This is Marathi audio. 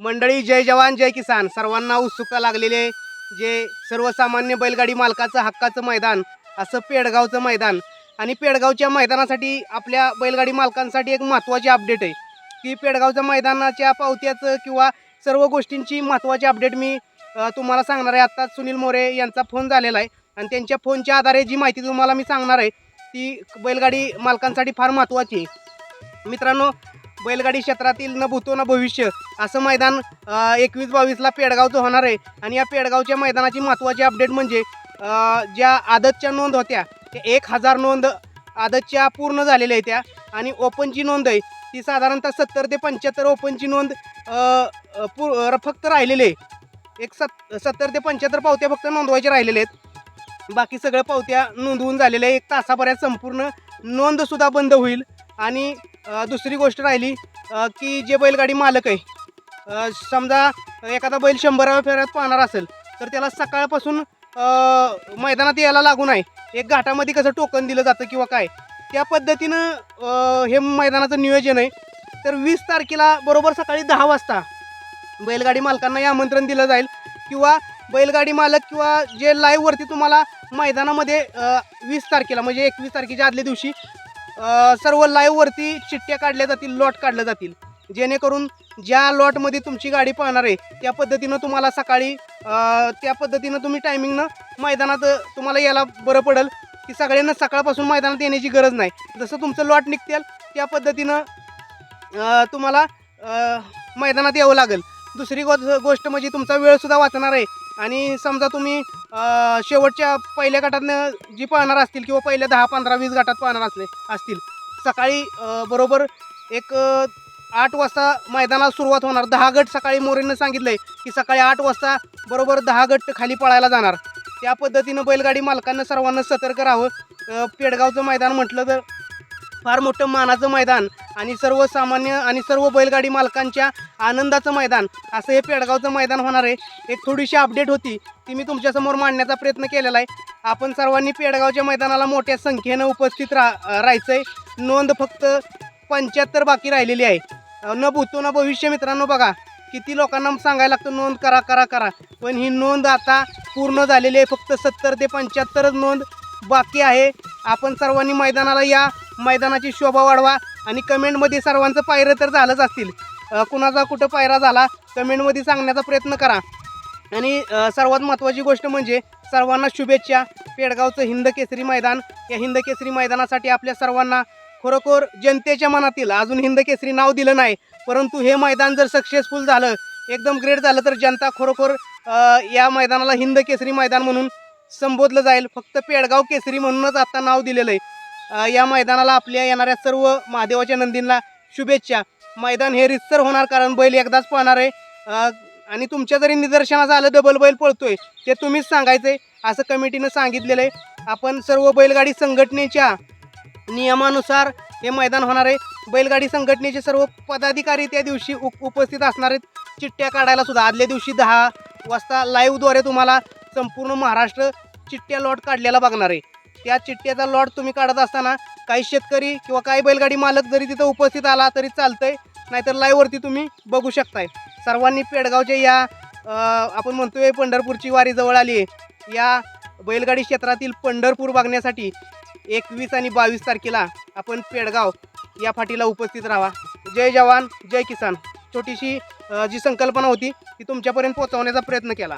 मंडळी जय जवान जय किसान. सर्वांना उत्सुकता लागलेले जे सर्वसामान्य बैलगाडी मालकाचं हक्काचं मैदान असं पेडगावचं मैदान. आणि पेडगावच्या मैदानासाठी आपल्या बैलगाडी मालकांसाठी एक महत्त्वाची अपडेट आहे. की पेडगावच्या मैदानाच्या पावत्याचं किंवा सर्व गोष्टींची महत्त्वाची अपडेट मी तुम्हाला सांगणार आहे. आत्ताच सुनील मोरे यांचा फोन झालेला आहे. आणि त्यांच्या फोनच्या आधारे जी माहिती तुम्हाला मी सांगणार आहे ती बैलगाडी मालकांसाठी फार महत्त्वाची आहे. मित्रांनो बैलगाडी क्षेत्रातील न भूतो न भविष्य असं मैदान एकवीस बावीसला पेडगावचं होणार आहे. आणि या पेडगावच्या मैदानाची महत्त्वाची अपडेट म्हणजे ज्या आदतच्या नोंद होत्या त्या एक हजार नोंद आदतच्या पूर्ण झालेल्या आहेत त्या. आणि ओपनची नोंद आहे ती साधारणतः सत्तर ते पंच्याहत्तर ओपनची नोंद पू फक्त राहिलेली आहे. एक सत् सत्तर ते पंच्याहत्तर पावत्या फक्त नोंदवायच्या राहिलेल्या आहेत. बाकी सगळ्या पावत्या नोंदवून झालेल्या आहे एक तासाभरात संपूर्ण नोंदसुद्धा बंद होईल. आणि दुसरी गोष्ट राहिली की जे बैलगाडी मालक आहे समजा एखादा बैल शंभराव्या फेऱ्यात पाहणार असेल तर त्याला सकाळपासून मैदानात यायला लागून आहे एक घाटामध्ये कसं टोकन दिलं जातं किंवा काय? त्या पद्धतीनं हे मैदानाचं नियोजन आहे. तर वीस तारखेला बरोबर सकाळी दहा वाजता बैलगाडी मालकांना आमंत्रण दिलं जाईल किंवा बैलगाडी मालक किंवा जे लाईव्हवरती तुम्हाला मैदानामध्ये वीस तारखेला म्हणजे एकवीस तारखेच्या आदल्या दिवशी सर्व लाईव्हवरती चिठ्ठ्या काढल्या जातील लॉट काढल्या जातील. जेणेकरून ज्या लॉटमध्ये तुमची गाडी पाहणार आहे त्या पद्धतीनं तुम्हाला सकाळी त्या पद्धतीनं तुम्ही टायमिंगनं मैदानात तुम्हाला यायला बरं पडेल की सगळ्यांना सकाळपासून मैदानात येण्याची गरज नाही. जसं तुमचं लॉट निघतील त्या पद्धतीनं तुम्हाला मैदानात यावं लागेल. दुसरी गो गोष्ट म्हणजे तुमचा वेळसुद्धा वाचणार आहे. आणि समजा तुम्ही शेवटच्या पहिल्या गटातनं जी पाहणार असतील किंवा पहिल्या दहा पंधरा वीस गटात पाहणार असले असतील सकाळी बरोबर एक आठ वाजता मैदानात सुरुवात होणार. दहा गट सकाळी मोरेनं सांगितलं आहे की सकाळी आठ वाजता बरोबर दहा गट खाली पळायला जाणार. त्या पद्धतीनं बैलगाडी मालकांना सर्वांना सतर्क राहावं. पेडगावचं मैदान म्हटलं तर फार मोठं मानाचं मैदान आणि सर्वसामान्य आणि सर्व बैलगाडी मालकांच्या आनंदाचं मैदान असं हे पेडगावचं मैदान होणार आहे. एक थोडीशी अपडेट होती ती मी तुमच्यासमोर मांडण्याचा प्रयत्न केलेला आहे. आपण सर्वांनी पेडगावच्या मैदानाला मोठ्या संख्येनं उपस्थित रा राहायचं आहे नोंद फक्त पंच्याहत्तर बाकी राहिलेली आहे. न भूतो न भविष्य मित्रांनो बघा किती लोकांना सांगायला लागतं नोंद करा करा करा. पण ही नोंद आता पूर्ण झालेली आहे फक्त सत्तर ते पंच्याहत्तरच नोंद बाकी आहे. आपण सर्वांनी मैदानाला या मैदानाची शोभा वाढवा आणि कमेंटमध्ये सर्वांचं पायरं तर झालंच असतील. कुणाचा कुठं पायरा झाला कमेंटमध्ये सांगण्याचा प्रयत्न करा. आणि सर्वात महत्त्वाची गोष्ट म्हणजे सर्वांना शुभेच्छा. पेडगावचं हिंद केसरी मैदान या हिंद केसरी मैदानासाठी आपल्या सर्वांना खरोखर जनतेच्या मनातील अजून हिंद केसरी नाव दिलं नाही परंतु हे मैदान जर सक्सेसफुल झालं एकदम ग्रेट झालं तर जनता खरोखर या मैदानाला हिंद केसरी मैदान म्हणून संबोधलं जाईल. फक्त पेडगाव केसरी म्हणूनच आता नाव दिलेलं आहे. या मैदानाला आपल्या येणाऱ्या सर्व महादेवाच्या नंदींना शुभेच्छा. मैदान हे रितसर होणार कारण बैल एकदाच पाहणार आहे. आणि तुमच्या जरी निदर्शनास आलं डबल बैल पळतोय ते तुम्हीच सांगायचं आहे असं कमिटीनं सांगितलेलं आहे. आपण सर्व बैलगाडी संघटनेच्या नियमानुसार हे मैदान होणार आहे. बैलगाडी संघटनेचे सर्व पदाधिकारी त्या दिवशी उप उपस्थित असणार आहेत. चिठ्ठ्या काढायला सुद्धा आदल्या दिवशी दहा वाजता लाईव्हद्वारे तुम्हाला संपूर्ण महाराष्ट्र चिठ्ठ्या लॉट काढलेला बघणार आहे. त्या चिठ्ठ्याचा लॉट तुम्ही काढत असताना काही शेतकरी किंवा काही बैलगाडी मालक जरी तिथं उपस्थित आला तरी चालतंय नाहीतर लाईव्हवरती तुम्ही बघू शकताय. सर्वांनी पेडगावच्या या आपण म्हणतोय पंढरपूरची वारी जवळ आली आहे. या बैलगाडी क्षेत्रातील पंढरपूर बघण्यासाठी एकवीस आणि बावीस तारखेला आपण पेडगाव या फाटीला उपस्थित राहा. जय जवान जय किसान. छोटीशी जी संकल्पना होती ती तुमच्यापर्यंत पोहोचवण्याचा प्रयत्न केला.